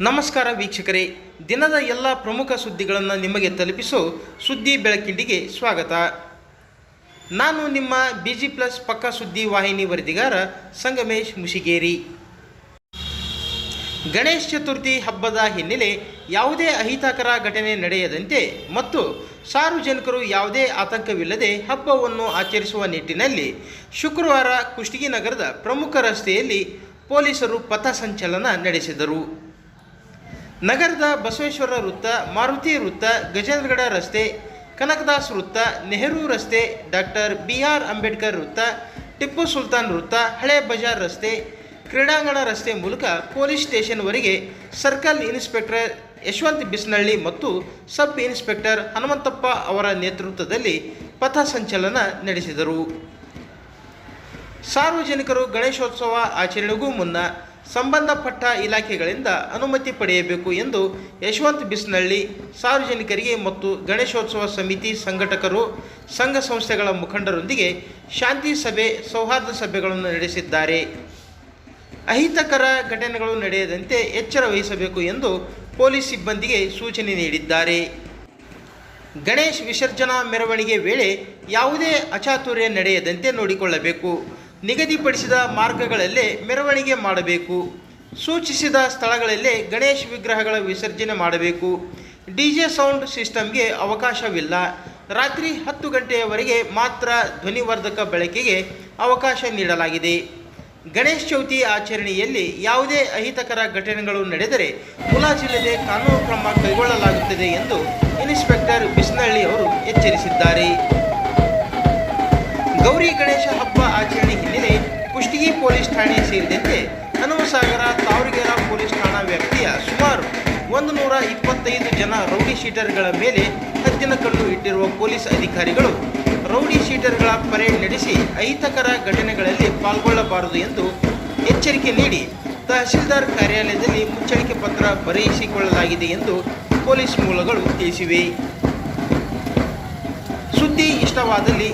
ನಮಸ್ಕಾರ ವೀಕ್ಷಕರೇ. ದಿನದ ಎಲ್ಲ ಪ್ರಮುಖ ಸುದ್ದಿಗಳನ್ನು ನಿಮಗೆ ತಲುಪಿಸೋ ಸುದ್ದಿ ಬೆಳಕಿಂಡಿಗೆ ಸ್ವಾಗತ. ನಾನು ನಿಮ್ಮ ಬಿ ಜಿ ಪ್ಲಸ್ ಪಕ್ಕ ಸುದ್ದಿ ವಾಹಿನಿ ವರದಿಗಾರ ಸಂಗಮೇಶ್ ಮುಷಿಗೇರಿ. ಗಣೇಶ ಚತುರ್ಥಿ ಹಬ್ಬದ ಹಿನ್ನೆಲೆ ಯಾವುದೇ ಅಹಿತಕರ ಘಟನೆ ನಡೆಯದಂತೆ ಮತ್ತು ಸಾರ್ವಜನಿಕರು ಯಾವುದೇ ಆತಂಕವಿಲ್ಲದೆ ಹಬ್ಬವನ್ನು ಆಚರಿಸುವ ನಿಟ್ಟಿನಲ್ಲಿ ಶುಕ್ರವಾರ ಕುಷ್ಟಗಿ ನಗರದ ಪ್ರಮುಖ ರಸ್ತೆಯಲ್ಲಿ ಪೊಲೀಸರು ಪಥಸಂಚಲನ ನಡೆಸಿದರು. ನಗರದ ಬಸವೇಶ್ವರ ವೃತ್ತ, ಮಾರುತಿ ವೃತ್ತ, ಗಜೇಂದ್ರಗಡ ರಸ್ತೆ, ಕನಕದಾಸ್ ವೃತ್ತ, ನೆಹರು ರಸ್ತೆ, ಡಾಕ್ಟರ್ ಬಿ ಆರ್ ಅಂಬೇಡ್ಕರ್ ವೃತ್ತ, ಟಿಪ್ಪು ಸುಲ್ತಾನ್ ವೃತ್ತ, ಹಳೆ ಬಜಾರ್ ರಸ್ತೆ, ಕ್ರೀಡಾಂಗಣ ರಸ್ತೆ ಮೂಲಕ ಪೊಲೀಸ್ ಸ್ಟೇಷನ್ವರೆಗೆ ಸರ್ಕಲ್ ಇನ್ಸ್ಪೆಕ್ಟರ್ ಯಶವಂತ್ ಬಿಸ್ನಳ್ಳಿ ಮತ್ತು ಸಬ್ ಇನ್ಸ್ಪೆಕ್ಟರ್ ಹನುಮಂತಪ್ಪ ಅವರ ನೇತೃತ್ವದಲ್ಲಿ ಪಥ ಸಂಚಲನ ನಡೆಸಿದರು. ಸಾರ್ವಜನಿಕರು ಗಣೇಶೋತ್ಸವ ಆಚರಣೆಗೂ ಮುನ್ನ ಸಂಬಂಧಪಟ್ಟ ಇಲಾಖೆಗಳಿಂದ ಅನುಮತಿ ಪಡೆಯಬೇಕು ಎಂದು ಯಶವಂತ್ ಬಿಸ್ನಳ್ಳಿ, ಸಾರ್ವಜನಿಕರಿಗೆ ಮತ್ತು ಗಣೇಶೋತ್ಸವ ಸಮಿತಿ ಸಂಘಟಕರು, ಸಂಘ ಸಂಸ್ಥೆಗಳ ಮುಖಂಡರೊಂದಿಗೆ ಶಾಂತಿ ಸಭೆ, ಸೌಹಾರ್ದ ಸಭೆಗಳನ್ನು ನಡೆಸಿದ್ದಾರೆ. ಅಹಿತಕರ ಘಟನೆಗಳು ನಡೆಯದಂತೆ ಎಚ್ಚರ ವಹಿಸಬೇಕು ಎಂದು ಪೊಲೀಸ್ ಸಿಬ್ಬಂದಿಗೆ ಸೂಚನೆ ನೀಡಿದ್ದಾರೆ. ಗಣೇಶ್ ವಿಸರ್ಜನಾ ಮೆರವಣಿಗೆ ವೇಳೆ ಯಾವುದೇ ಅಚಾತುರ್ಯ ನಡೆಯದಂತೆ ನೋಡಿಕೊಳ್ಳಬೇಕು. ನಿಗದಿಪಡಿಸಿದ ಮಾರ್ಗಗಳಲ್ಲೇ ಮೆರವಣಿಗೆ ಮಾಡಬೇಕು. ಸೂಚಿಸಿದ ಸ್ಥಳಗಳಲ್ಲೇ ಗಣೇಶ ವಿಗ್ರಹಗಳ ವಿಸರ್ಜನೆ ಮಾಡಬೇಕು. ಡಿ ಜೆ ಸೌಂಡ್ ಸಿಸ್ಟಮ್ಗೆ ಅವಕಾಶವಿಲ್ಲ. ರಾತ್ರಿ ಹತ್ತು ಗಂಟೆಯವರೆಗೆ ಮಾತ್ರ ಧ್ವನಿವರ್ಧಕ ಬಳಕೆಗೆ ಅವಕಾಶ ನೀಡಲಾಗಿದೆ. ಗಣೇಶ ಚೌತಿ ಆಚರಣೆಯಲ್ಲಿ ಯಾವುದೇ ಅಹಿತಕರ ಘಟನೆಗಳು ನಡೆದರೆ ಮುಲಾಜಿಲ್ಲದೆ ಕಾನೂನು ಕ್ರಮ ಕೈಗೊಳ್ಳಲಾಗುತ್ತದೆ ಎಂದು ಇನ್ಸ್ಪೆಕ್ಟರ್ ಬಿಸ್ನಹಳ್ಳಿ ಅವರು ಎಚ್ಚರಿಸಿದ್ದಾರೆ. ಗೌರಿ ಗಣೇಶ ಹಬ್ಬ ಕುಷ್ಟಗಿ ಪೊಲೀಸ್ ಠಾಣೆ ಸೇರಿದಂತೆ ಹನುಮಸಾಗರ ತಾವರಿಗೆರ ಪೊಲೀಸ್ ಠಾಣಾ ವ್ಯಾಪ್ತಿಯ ಸುಮಾರು ಒಂದು ನೂರ ಇಪ್ಪತ್ತೈದು ಜನ ರೌಡಿ ಶೀಟರ್ಗಳ ಮೇಲೆ ಹದ್ದಿನ ಕಣ್ಣು ಇಟ್ಟಿರುವ ಪೊಲೀಸ್ ಅಧಿಕಾರಿಗಳು ರೌಡಿ ಶೀಟರ್ಗಳ ಪರೇಡ್ ನಡೆಸಿ ಅಹಿತಕರ ಘಟನೆಗಳಲ್ಲಿ ಪಾಲ್ಗೊಳ್ಳಬಾರದು ಎಂದು ಎಚ್ಚರಿಕೆ ನೀಡಿ ತಹಶೀಲ್ದಾರ್ ಕಾರ್ಯಾಲಯದಲ್ಲಿ ಮುಚ್ಚಳಿಕೆ ಪತ್ರ ಬರೆಯಿಸಿಕೊಳ್ಳಲಾಗಿದೆ ಎಂದು ಪೊಲೀಸ್ ಮೂಲಗಳು ತಿಳಿಸಿವೆ. ಸುದ್ದಿ ಇಷ್ಟವಾದಲ್ಲಿ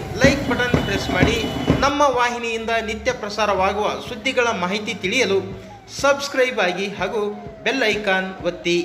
ಬಟನ್ ಪ್ರೆಸ್ ಮಾಡಿ ನಮ್ಮ ವಾಹಿನಿಯಿಂದ ನಿತ್ಯ ಪ್ರಸಾರವಾಗುವ ಸುದ್ದಿಗಳ ಮಾಹಿತಿ ತಿಳಿಯಲು ಸಬ್ಸ್ಕ್ರೈಬ್ ಆಗಿ ಹಾಗೂ ಬೆಲ್ ಐಕಾನ್ ಒತ್ತಿ.